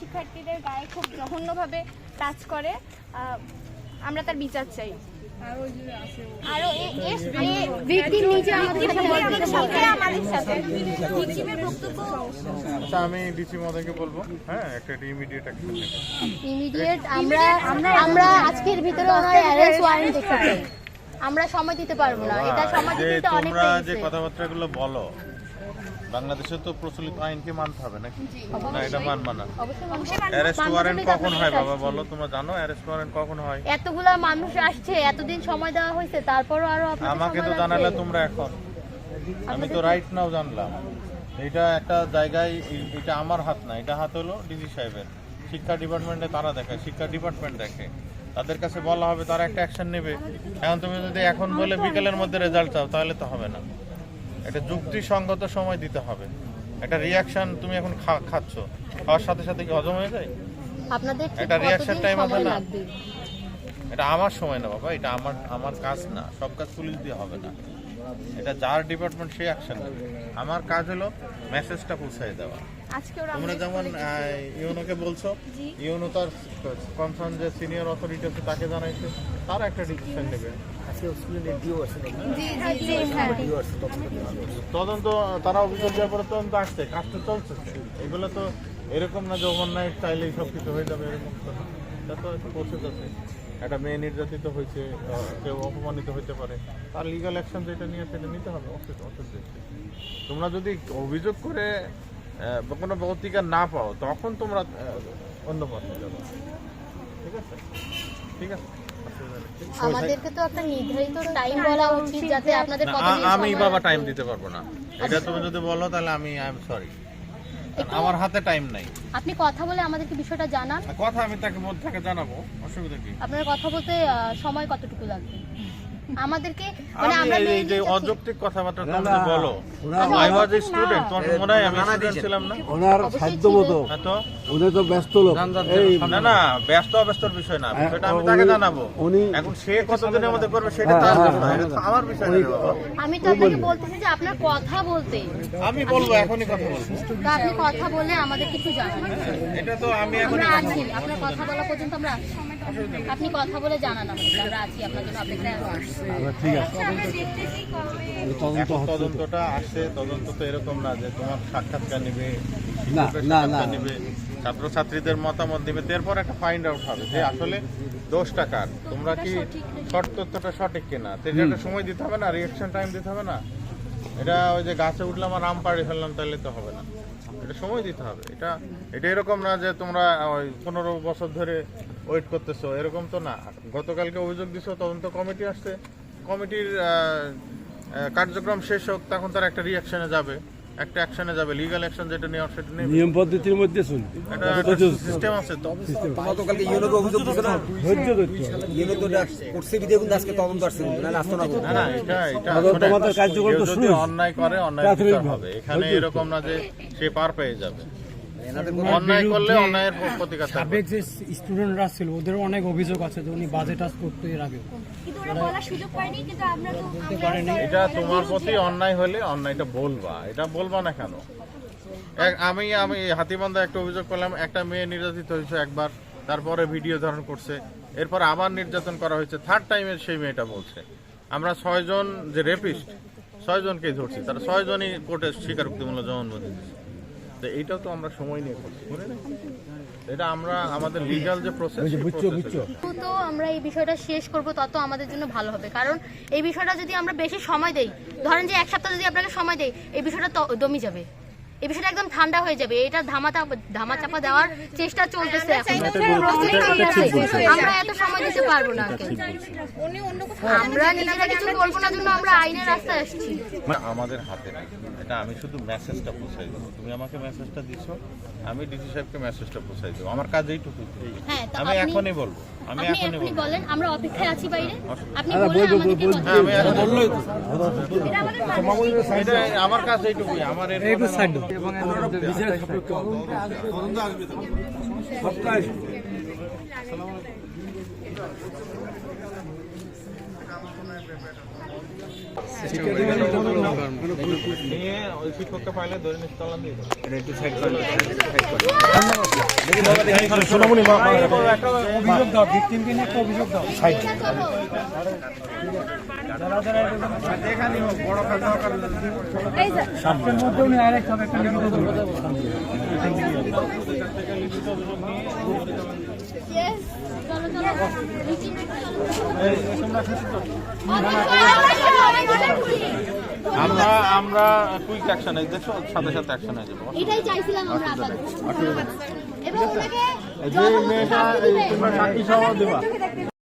শিক্ষার্থীদের গায়ে খুব জঘন্যভাবে টাচ করে আমরা তার বিচার চাই। আরও আচ্ছা আমি ডিসি মহোদয়কে বলব হ্যাঁ একটা ইমিডিয়েট ইমিডিয়েট আমরা আমরা আজকের ভিতরে ওনার অ্যারেস্ট ওয়ারেন্ট দেখতে চাই। আমরা সময় দিতে পারব না। এটা সময় যে দিতে অনেক তোমরা যে কথাবার্তাগুলো বলো বাংলাদেশে তো প্রচলিত আইনকে মানতে হবে নাকি? না এটা মানবা না। অ্যারেস্ট ওয়ারেন্ট কখন হয় বাবা? বলো তোমরা জানো অ্যারেস্ট ওয়ারেন্ট কখন হয়? এতগুলা মানুষ আসছে এতদিন সময় দেওয়া হয়েছে তারপরও আরও আমাকে তো জানালে তোমরা এখন। আমি তো রাইট নাও জানলাম। এটা একটা জায়গায় এটা আমার হাত না এটা হাত হলো ডিজি সাহেবের। শিক্ষা ডিপার্টমেন্টে তারা দেখে শিক্ষা ডিপার্টমেন্ট দেখে। তাদের কাছে বলা হবে তারা একটা অ্যাকশন নেবে। এখন তুমি যদি এখন বলে বিকেলের মধ্যে রেজাল্ট চাও তাহলে তো হবে না। এটা যুক্তিসঙ্গত সময় দিতে হবে। একটা রিয়াকশন তুমি এখন খাচ্ছ। খাওয়ার সাথে সাথে কি হজম হয়ে যায়? আপনাদের একটা রিয়াকশন টাইম আছে না? এটা আমার সময় না বাবা। এটা আমার আমার কাজ না। সব কাজ পুলিশ দিয়ে হবে না। এটা যার ডিপার্টমেন্ট সে অ্যাকশন নেবে আমার কাজ হলো মেসেজটা পৌঁছায় দেওয়া। আজকে তোমরা যেমন ইউনোকে বলছো ইউনো তার কনসার্ন যে সিনিয়র অথরিটি আছে তাকে জানাইছে তার একটা ডিসিশন নেবে। হ্যাঁ। তদন্ত তারা অভিযোগ দেওয়ার পরে তদন্ত আসছে কাজটা চলছে। এগুলো তো এরকম না যে ওভারনাইট চাইলেই সব কিছু হয়ে যাবে এরকম তো। এটা তো একটা প্রসেস আছে। একটা মেয়ে নির্যাতিত হয়েছে কেউ অপমানিত হতে পারে তার লিগাল অ্যাকশন যেটা নিয়ে সেটা নিতে হবে? তোমরা যদি অভিযোগ করে কোনো প্রতিকার না পাও তখন তোমরা অন্য পথে যাবে ঠিক আছে ঠিক আছে অসুবিধা নেই। ঠিক আছে? আমাদেরকে তো একটা নির্ধারিত টাইম বলা উচিত যাতে আপনাদের না, কতদিন আ- আমি বাবা টাইম দিতে পারব না এটা তুমি যদি বলো তাহলে আমি আই এম সরি আমার হাতে টাইম নাই। আপনি কথা বলে আমাদেরকে বিষয়টা জানান। কথা আমি তাকে মধ্যে থেকে জানাব অসুবিধা কি? আপনার কথা বলতে সময় কতটুকু লাগবে? আমাদেরকে মানে আমরা এই- যে অযৌক্তিক কথাবার্তা তুমি বলো। আই ওয়াজ এ স্টুডেন্ট তোমার মনে হয় আমি স্টুডেন্ট ছিলাম না? ওনার সাধ্য হ্যাঁ তো? উনি তো ব্যস্ত লোক। না না ব্যস্ত অব্যস্তর বিষয় না। সেটা আমি তাকে জানাব। উনি- এখন সে কতদিনের মধ্যে করবে সেটা হ্যাঁ, তার হ্যাঁ, আমার বিষয় না আমি তো আপনাকে বলতেছি যে আপনার কথা বলতে। আমি বলব এখনই কথা বলব। তো আপনি কথা বলে আমাদের কিছু জানান এটা তো আমি আছি আপনার কথা বলা পর্যন্ত আমরা। আপনি কথা বলে জানান আমাদের আমরা আছি আপনার জন্য অপেক্ষায় আচ্ছা, ঠিক আছে। তদন্তটা আসছে তদন্ত তো এরকম না যে তোমার সাক্ষাৎকার নেবে না, না, না। নেবে ছাত্রছাত্রীদের মতামত দিবে এরপর একটা ফাইন্ড আউট হবে যে আসলে দোষটা কার। তোমরা কি শর্ট তথ্যটা সঠিক কিনা? তো একটা সময় দিতে হবে না রিয়াকশন টাইম দিতে হবে না? এটা ওই যে গাছে উঠলাম আর আম পাড়ে ফেললাম, তাহলে তো হবে না। এটা সময় দিতে হবে। এটা এটা এরকম না যে তোমরা ওই পনেরো বছর ধরে ওয়েট করতেছো, এরকম তো না। গতকালকে অভিযোগ দিছো, তদন্ত কমিটি আসছে। কমিটির কার্যক্রম শেষ হোক, তখন তার একটা রিয়াকশনে যাবে। একটা অ্যাকশনে যাবে লিগ্যাল অ্যাকশন যেটা নেওয়ার সেটা নেবে। নিয়ম পদ্ধতির মধ্যে শুন। একটা সিস্টেম আছে তো গতকালকে ইউনোকে অভিযোগ দিছিল না? ধৈর্য ধরতে ইউনো তো করছে কিন্তু আজকে তদন্ত আসছে না আসতো না না না এটা এটা শোনেন, কার্যকর তো অন্যায় করে অন্যায় হবে। এখানে এরকম না যে সে পার পেয়ে যাবে। অন্যায় করলে অন্যায়ের প্রতিকার সাবেক যে স্টুডেন্টরা ছিল ওদেরও অনেক অভিযোগ আছে যে উনি বাজে টাচ করতো এর আগে কিন্তু ওরা বলার সুযোগ পায়নি কিন্তু আমরা তো আমরা এটা তোমার প্রতি অন্যায় হলে অন্যায়টা বলবা। এটা বলবা না কেন? এক- আমি আমি হাতিবান্ধা একটা অভিযোগ করলাম একটা মেয়ে নির্যাতিত হয়েছে একবার তারপরে ভিডিও ধারণ করছে এরপর আবার নির্যাতন করা হয়েছে থার্ড টাইমে সেই মেয়েটা বলছে। আমরা ছয়জন যে রেপিস্ট ছয়জনকেই ধরছি তারা ছয়জনই কোর্টে স্বীকারোক্তিমূলক জবানবন্দি দিচ্ছে। তো এইটাও তো আমরা সময় নিয়ে করছি। এটা আমরা আমাদের লিগাল যে প্রসেস তো আমরা এই বিষয়টা শেষ করব তত আমাদের জন্য ভালো হবে। কারণ এই বিষয়টা যদি আমরা বেশি সময় দেই ধরেন যে এক সপ্তাহ যদি আপনাকে সময় দেই এই বিষয়টা দমে যাবে। এই বিষয়টা একদম ঠান্ডা হয়ে যাবে। এটা ধামাচা ধামাচাপা দেওয়ার চেষ্টা চলতেছে এখন। আমরা এত সময় দিতে পারব না আমরা নিজেরা কিছু করব না। জন্য আমরা আইনের রাস্তায় আসছি। মানে আমাদের হাতে নেই। এটা আমি শুধু মেসেজটা পৌঁছাই দেবো। তুমি আমাকে মেসেজটা দিছো আমি ডিসি সাহেবকে মেসেজটা পৌঁছাই দেবো। আমার কাজ এইটুকু হ্যাঁ, আমি এখনই বলব। আমি আপনি এখনই বলব। বলেন আমরা অপেক্ষায় আছি বাইরে। আপনি হ্যাঁ, বলে বলব, আমাদেরকে বলব, কথা হ্যাঁ, আমি এখন বললোই আমার কাজ। এইটুকুই আমার পরে সাইড নিয়ে ওই। অভিযোগ দাও ভিকটিমকে নিয়ে একটা অভিযোগ দাও আমরা আমরা কুইক অ্যাকশন এই দেখো সাথে সাথে অ্যাকশন হয়ে যাব। এটাই চাইছিলাম আমরা আপাতত। এবং ওনাকে যে মেয়েটা এই তোমরা সাক্ষী সহ দেবা।